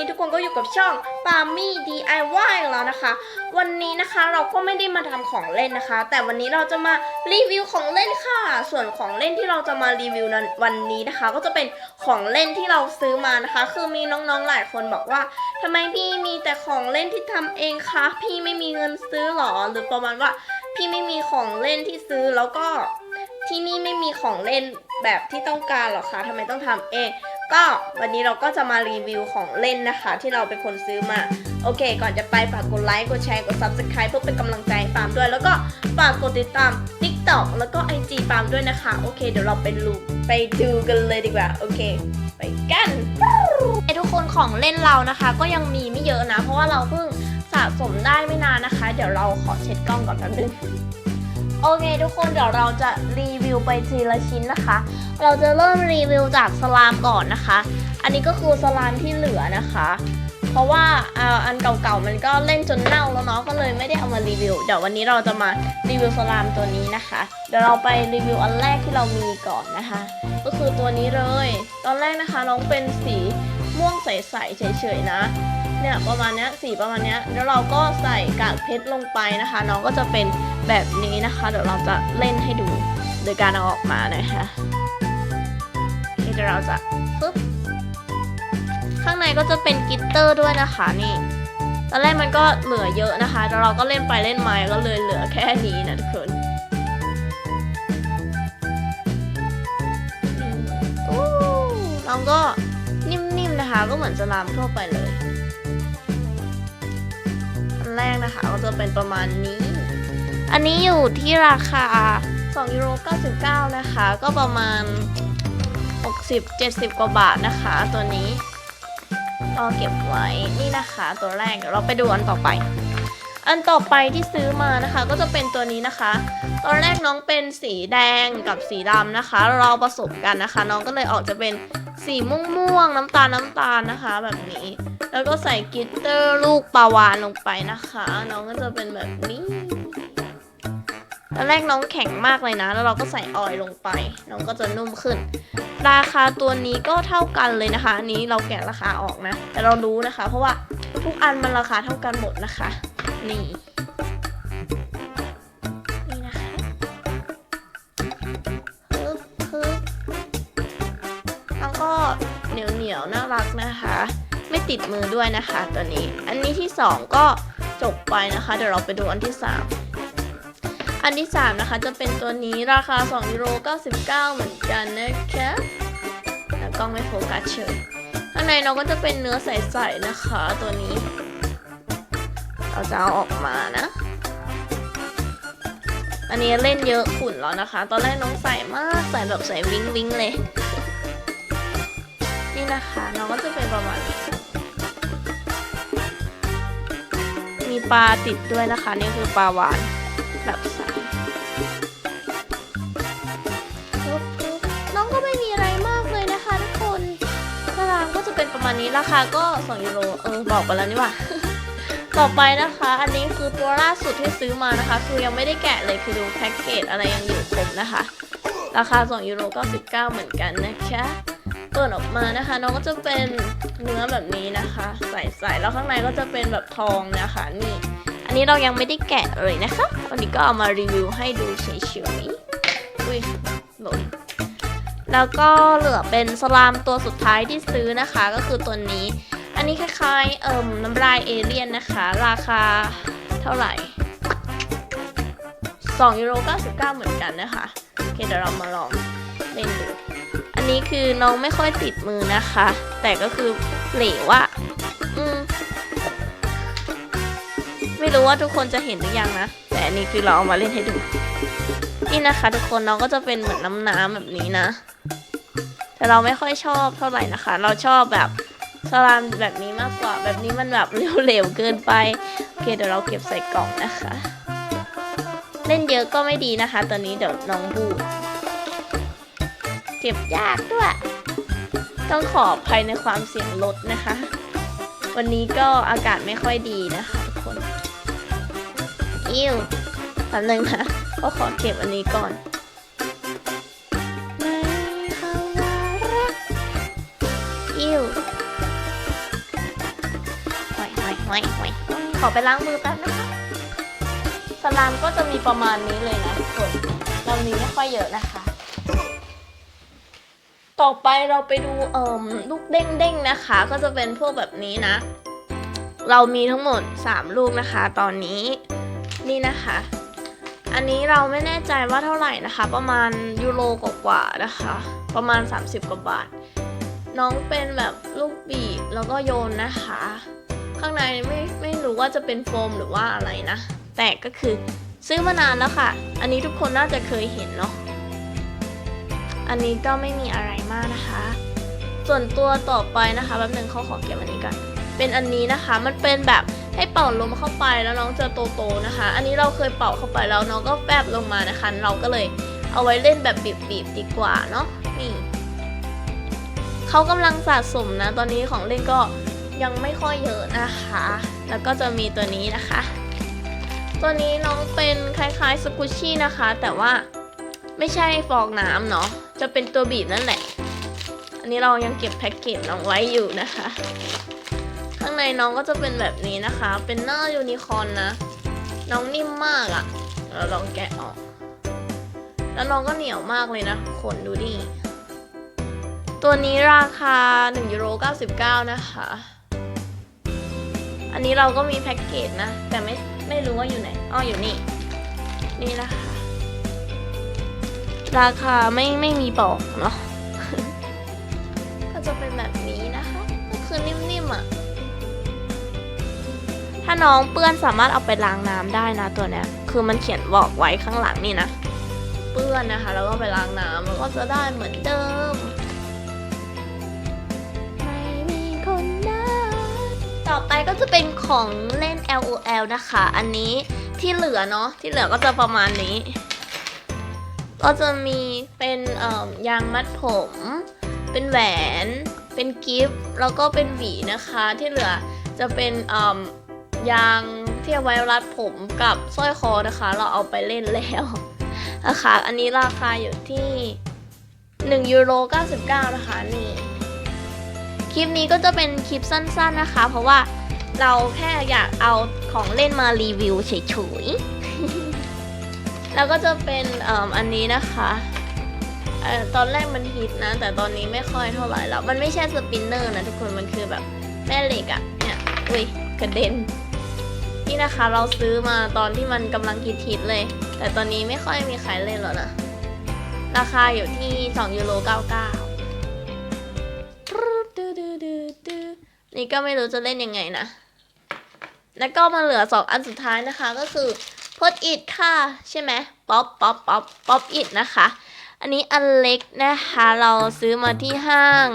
นี้ทุกคนก็อยู่กับช่องปามี่ DIY ของเรานะคะ วันนี้นะคะเราก็ไม่ได้มาทำของเล่นนะคะ แต่วันนี้เราจะมารีวิวของเล่นค่ะ ส่วนของเล่นที่เราจะมารีวิวนั้นวันนี้นะคะ ก็จะเป็นของเล่นที่เราซื้อมานะคะ คือมีน้องๆหลายคนบอกว่าทำไมพี่มีแต่ของเล่นที่ทำเองคะพี่ไม่มีเงินซื้อหรอหรือประมาณว่าพี่ไม่มีของเล่นที่ซื้อแล้วก็ที่นี่ไม่มีของเล่นแบบที่ต้องการหรอคะทำไมต้องทำเอง ก็วันนี้เราก็จะมารีวิวของเล่นนะคะ ที่เราเป็นคนซื้อมา โอเค ก่อนจะไปฝากกดไลค์กดแชร์กด subscribe เพื่อเป็นกำลังใจให้ฟาร์มด้วย แล้วก็ฝากกดติดตาม TikTok แล้วก็ IG ฟาร์มด้วยนะคะ โอเค เดี๋ยวเราไปดูไปดูกันเลยดีกว่า โอเค ไปกันไอทุกคนของเล่นเรานะคะ ก็ยังมีไม่เยอะนะ เพราะว่าเราเพิ่งสะสมได้ไม่นานนะคะ เดี๋ยวเราขอเช็ดกล้องก่อนแป๊บนึง โอเคทุกคนเดี๋ยวเราจะรีวิวไปทีละชิ้นนะคะ เราจะเริ่มรีวิวจากสลามก่อนนะคะ อันนี้ก็คือสลามที่เหลือนะคะ เพราะว่าอ่าอันเก่าๆมันก็เล่นจนเน่าแล้วเนาะก็เลยไม่ได้เอามารีวิว เดี๋ยววันนี้เราจะมารีวิวสลามตัวนี้นะคะ เดี๋ยวเราไปรีวิวอันแรกที่เรามีก่อนนะคะ ก็คือตัวนี้เลย ตอนแรกนะคะน้องเป็นสีม่วงใสๆเฉยๆนะเนี่ยประมาณนี้สีประมาณนี้แล้วเราก็ใส่กากเพชรลงไปนะคะ น้องก็จะเป็น แบบนี้นะคะ เดี๋ยวเราจะเล่นให้ดูโดยการเอาออกมานะคะนี่เดี๋ยวเราจะปึ๊บข้างในก็จะเป็นกิตเตอร์ด้วยนะคะนี่ตอนแรกมันก็เหลือเยอะนะคะแล้วเราก็เล่นไปเล่นมาก็เลยเหลือแค่นี้นะทุกคนอืมอู้น้องก็นิ่มๆนะคะ ก็เหมือนสลามทั่วไปเลย อันแรกนะคะก็จะเป็นประมาณนี้ อันนี้อยู่ที่ราคา2ยูโร99 นะคะ ก็ประมาณ 60-70 กว่าบาทนะคะ ตัวนี้ก็เก็บไว้นี่นะคะตัวแรกเดี๋ยวเราไปดูอันต่อไป อันต่อไปที่ซื้อมานะคะ ก็จะเป็นตัวนี้นะคะ ตอนแรกน้องเป็นสีแดงกับสีดำนะคะ เราผสมกันนะคะ น้องก็เลยออกจะเป็นสีม่วงๆน้ำตาลน้ำตาลนะคะ แบบนี้ แล้วก็ใส่กิตเตอร์ลูกปลาวานลงไปนะคะ น้องก็จะเป็นแบบนี้ อนแรกน้องแข็งมากเลยนะ แล้วเราก็ใส่ออยล์ลงไป น้องก็จะนุ่มขึ้น ราคาตัวนี้ก็เท่ากันเลยนะคะ อันนี้เราแกะราคาออกนะ แต่เรารู้นะคะ เพราะว่าทุกอันมันราคาเท่ากันหมดนะคะ นี่นี่นะคะฮึบฮึบแล้วก็เหนียวเหนียวน่ารักนะคะ ไม่ติดมือด้วยนะคะตัวนี้ อันนี้ที่สองก็จบไปนะคะ เดี๋ยวเราไปดูอันที่สาม อันที่สามนะคะจะเป็นตัวนี้ราคา2ยูโร99 เหมือนกันนะคะแล้วกล้องไม่โฟกัสเฉยข้างในเราก็จะเป็นเนื้อใสๆนะคะตัวนี้ เราจะเอาออกมานะ อันนี้เล่นเยอะขุ่นแล้วนะคะ ตอนแรกน้องใส่มากใส่แบบใส่วิงวิงเลย นี่นะคะน้องก็จะเป็นประมาณนี้มีปลาติดด้วยนะคะ นี่คือปลาหวานแบบ เป็นประมาณนี้ราคาก็2ยูโรเออบอกไปแล้วนี่ว่าต่อไปนะคะ อันนี้คือตัวล่าสุดที่ซื้อมานะคะ คือยังไม่ได้แกะเลยคือดูแพ็กเกจอะไรยังอยู่ครบนะคะ ราคา2ยูโร99 เหมือนกันนะคะเปิดออกมานะคะ น้องก็จะเป็นเนื้อแบบนี้นะคะ ใส่ๆแล้วข้างในก็จะเป็นแบบทองนะคะนี่ อันนี้เรายังไม่ได้แกะเลยนะคะ วันนี้ก็เอามารีวิวให้ดูเฉยๆอุ้ยหล่น แล้วก็เหลือเป็นสลามตัวสุดท้ายที่ซื้อนะคะ ก็คือตัวนี้ อันนี้คล้ายๆเอิ่มน้ำลายเอเลี่ยนนะคะ ราคาเท่าไหร่2ยูโร99 เหมือนกันนะคะโอเคเดี๋ยวเรามาลองเล่นดู อันนี้คือน้องไม่ค่อยติดมือนะคะ แต่ก็คือเหลวอะอืมไม่รู้ว่าทุกคนจะเห็นหรือยังนะ แต่อันนี้คือเราเอามาเล่นให้ดู นี่นะคะ ทุกคนน้องก็จะเป็นเหมือนน้ำน้ำๆแบบนี้นะ แต่เราไม่ค่อยชอบเท่าไหร่นะคะ เราชอบแบบสลามแบบนี้มากกว่า แบบนี้มันแบบเหลวๆเกินไป โอเค เดี๋ยวเราเก็บใส่กล่องนะคะ เล่นเยอะก็ไม่ดีนะคะ ตอนนี้เดี๋ยวน้องบูดเก็บยากด้วย ต้องขออภัยในความเสียงรถนะคะ วันนี้ก็อากาศไม่ค่อยดีนะคะทุกคน อิวแป๊บนึงนะก็ขอเก็บอันนี้ก่อน ห่วยห่วยขอไปล้างมือแป๊บนะคะสลามก็จะมีประมาณนี้เลยนะทุกคนเรามีไม่ค่อยเยอะนะคะ ต่อไปเราไปดูเอ่มลูกเด้งๆนะคะ ก็จะเป็นพวกแบบนี้นะ เรามีทั้งหมด 3 ลูกนะคะ ตอนนี้นี่นะคะ อันนี้เราไม่แน่ใจว่าเท่าไหร่นะคะ ประมาณยูโรกว่าๆนะคะ ประมาณ 30 กว่าบาท น้องเป็นแบบลูกบีบแล้วก็โยนนะคะ ข้างในไม่ไม่รู้ว่าจะเป็นโฟมหรือว่าอะไรนะ แต่ก็คือซื้อมานานแล้วค่ะ อันนี้ทุกคนน่าจะเคยเห็นเนาะ อันนี้ก็ไม่มีอะไรมากนะคะ ส่วนตัวต่อไปนะคะแป๊บนึงเขาขอเก็บอันนี้ก่อนเป็นอันนี้นะคะ มันเป็นแบบให้เป่าลมเข้าไปแล้วน้องจะโตๆนะคะ อันนี้เราเคยเป่าเข้าไปแล้วน้องก็แฟบลงมานะคะ เราก็เลยเอาไว้เล่นแบบบีบๆดีกว่าเนาะ นี่เขากำลังสะสมนะ ตอนนี้ของเล่นก็ ยังไม่ค่อยเยอะนะคะ แล้วก็จะมีตัวนี้นะคะ ตัวนี้น้องเป็นคล้ายๆสกุชชี่นะคะ แต่ว่าไม่ใช่ฟองน้ำเนาะ จะเป็นตัวบีบนั่นแหละ อันนี้เรายังเก็บแพ็กเกจน้องไว้อยู่นะคะ ข้างในน้องก็จะเป็นแบบนี้นะคะ เป็นหน้ายูนิคอร์นนะ น้องนิ่มมากอะ่ะ เราลองแกะออก แล้วน้องก็เหนียวมากเลยนะขนดูดิตัวนี้ราคา 1ยูโร99 นะคะ อันนี้เราก็มีแพ็กเกจนะ แต่ไม่ไม่รู้ว่าอยู่ไหนอ้ออยู่นี่ นี่นะคะ ราคาไม่ไม่มีบอกเนาะก็จะเป็นแบบนี้นะคะ ก็คือนิ่มๆอะ ถ้าน้องเปื้อนสามารถเอาไปล้างน้ำได้นะตัวเนี้ย คือมันเขียนบอกไว้ข้างหลังนี่นะ เปื้อนนะคะ แล้วก็ไปล้างน้ำแล้วก็จะได้เหมือนเดิม ต่อไปก็จะเป็นของเล่น LOL นะคะ อันนี้ที่เหลือเนาะที่เหลือก็จะประมาณนี้ ก็จะมีเป็นยางมัดผม เป็นแหวน เป็นกิฟต์แล้วก็เป็นหวีนะคะ ที่เหลือจะเป็นยางที่เอาไว้รัดผมกับสร้อยคอนะคะ เราเอาไปเล่นแล้วนะคะอันนี้ราคาอยู่ที่1ยูโร99 นะคะนี่ คลิปนี้ก็จะเป็นคลิปสั้น ๆนะคะ เพราะว่าเราแค่อยากเอาของเล่นมารีวิวเฉยๆ แล้วก็จะเป็นอ,อันนี้นะคะตอนแรกมันฮิตนะ แต่ตอนนี้ไม่ค่อยเท่าไหร่แล้ว มันไม่ใช่สปินเนอร์นะทุกคน มันคือแบบแม่เหล็กอะเนี่ย อุ้ยกระเด็น นี่นะคะเราซื้อมาตอนที่มันกำลังฮิตๆเลย แต่ตอนนี้ไม่ค่อยมีใครเล่นแล้วนะ ราคาอยู่ที่ 2 ยูโร 99 นี่ก็ไม่รู้จะเล่นยังไงนะ แล้วก็มาเหลือสองอันสุดท้ายนะคะก็คือพดอิดค่ะ ใช่ไหมป๊อปป๊อปป๊อปป๊อปอิดนะคะ อันนี้อันเล็กนะคะ เราซื้อมาที่ห้าง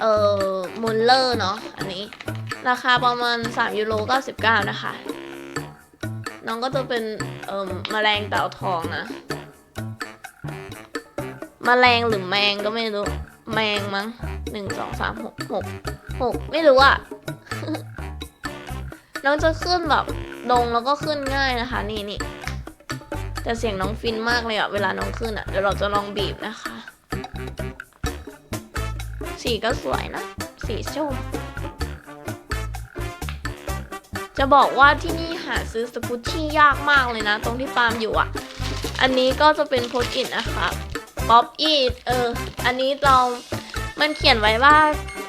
เอ่อมุลเลอร์เนาะอันนี้ ราคาประมาณ 3 ยูโร99 นะคะ น้องก็จะเป็น เอ่อแมลงเต่าทองนะแมลงหรือแมงก็ไม่รู้ แมงมั้งหนึ่งสองสามหกหกหกไม่รู้อะน้องจะขึ้นแบบลงแล้วก็ขึ้นง่ายนะคะ นี่นี่แต่เสียงน้องฟินมากเลยอะเวลาน้องขึ้นอะเดี๋ยวเราจะลองบีบนะคะ สีก็สวยนะ สีชมจะบอกว่าที่นี่หาซื้อสกุชชี่ยากมากเลยนะ ตรงที่ปาล์มอยู่อะอันนี้ก็จะเป็นโพสอิทนะคะ ป๊อปอีดเออ อันนี้เรามันเขียนไว้ว่า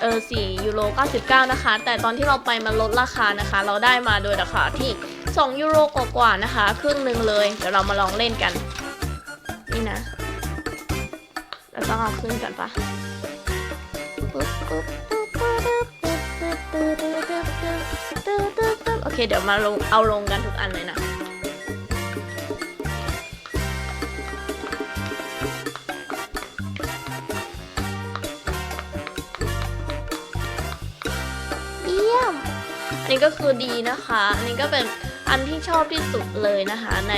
เออสี่ยูโรเก้าสิบเก้านะคะ แต่ตอนที่เราไปมันลดราคานะคะ เราได้มาโดยราคาที่สองยูโรกว่าๆนะคะ ครึ่งหนึ่งเลย เดี๋ยวเรามาลองเล่นกัน นี่นะเราต้องเอาขึ้นกันปะโอเค เดี๋ยวมาลงเอาลงกันทุกอันเลยนะ ยี่ยม อันนี้ก็คือดีนะคะ อันนี้ก็เป็นอันที่ชอบที่สุดเลยนะคะ ใน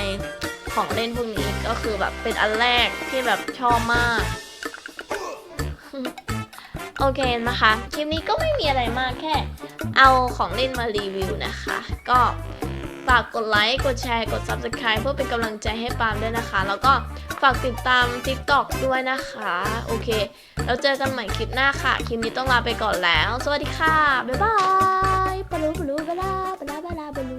ของเล่นพวกนี้ก็คือแบบเป็นอันแรกที่แบบชอบมาก โอเคนะคะ คลิปนี้ก็ไม่มีอะไรมากแค่ เอาของเล่นมารีวิวนะคะ ก็ ฝากกดไลค์กดแชร์กด Subscribe เพื่อเป็นกำลังใจให้ปาล์มด้วยนะคะ แล้วก็ฝากติดตาม TikTok ด้วยนะคะ โอเค แล้วเจอกันใหม่คลิปหน้าค่ะ คลิปนี้ต้องลาไปก่อนแล้ว สวัสดีค่ะ บ๊ายบายปะลูปะลูปะลาปะลาปลาลู